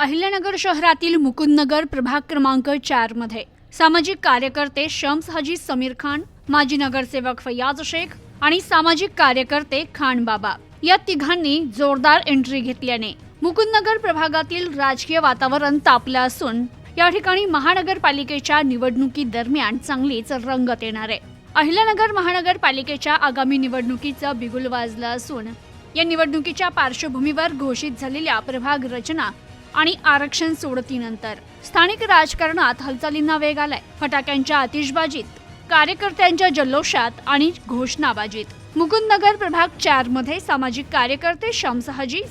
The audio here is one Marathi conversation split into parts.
अहिल्यानगर शहरातील मुकुंदनगर प्रभाग क्रमांक चारमध्ये सामाजिक कार्यकर्ते शम्स हाजी समीर खान माजी नगरसेवक फैयाज शेख आणि सामाजिक कार्यकर्ते खान बाबा. या तिघांनी जोरदार एंट्री घेतल्याने मुकुंदनगर प्रभागातील राजकीय वातावरण तापलं असून या ठिकाणी महानगरपालिकेच्या निवडणुकी दरम्यान चांगलीच रंगत येणार आहे. अहिल्यानगर महानगरपालिकेच्या आगामी निवडणुकीचं बिगुल वाजलं असून या निवडणुकीच्या पार्श्वभूमीवर घोषित झालेल्या प्रभाग रचना आणि आरक्षण सोडतीनंतर. स्थानिक राजकारणात हालचालींना वेग आलाय. फटाक्यांच्या आतिषबाजीत कार्यकर्त्यांच्या जल्लोषात आणि घोषणाबाजीत. मुकुंदनगर प्रभाग चारमध्ये सामाजिक कार्यकर्ते शम्स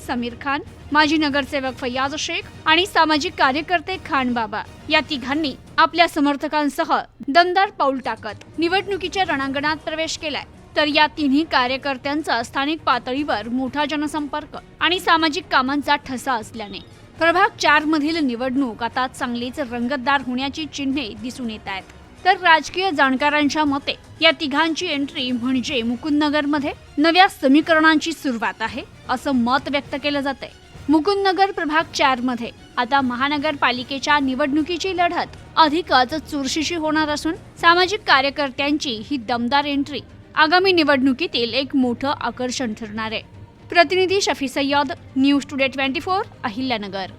समीर खान माजी नगरसेवक फैयाज शेख आणि सामाजिक कार्यकर्ते खान बाबा या तिघांनी आपल्या समर्थकांसह दमदार पाऊल टाकत निवडणुकीच्या रणांगणात प्रवेश केलाय. तर या तिन्ही कार्यकर्त्यांचा स्थानिक पातळीवर मोठा जनसंपर्क आणि सामाजिक कामांचा ठसा असल्याने. प्रभाग चार मधील निवडणूक आता चांगलीच रंगतदार होण्याची चिन्हे दिसून येत आहेत. तर राजकीय जाणकारांच्या मते या तिघांची एंट्री म्हणजे मुकुंदनगरमध्ये नव्या समीकरणांची सुरुवात आहे असं मत व्यक्त केलं जाते मुकुंदनगर प्रभाग चारमध्ये आता महानगरपालिकेच्या निवडणुकीची लढत अधिकच चुरशीची होणार असून सामाजिक कार्यकर्त्यांची ही दमदार एंट्री आगामी निवडणुकीतील एक मोठं आकर्षण ठरणार आहे. प्रतिनिधी Shafi Sayyad news today twenty four Ahilyanagar.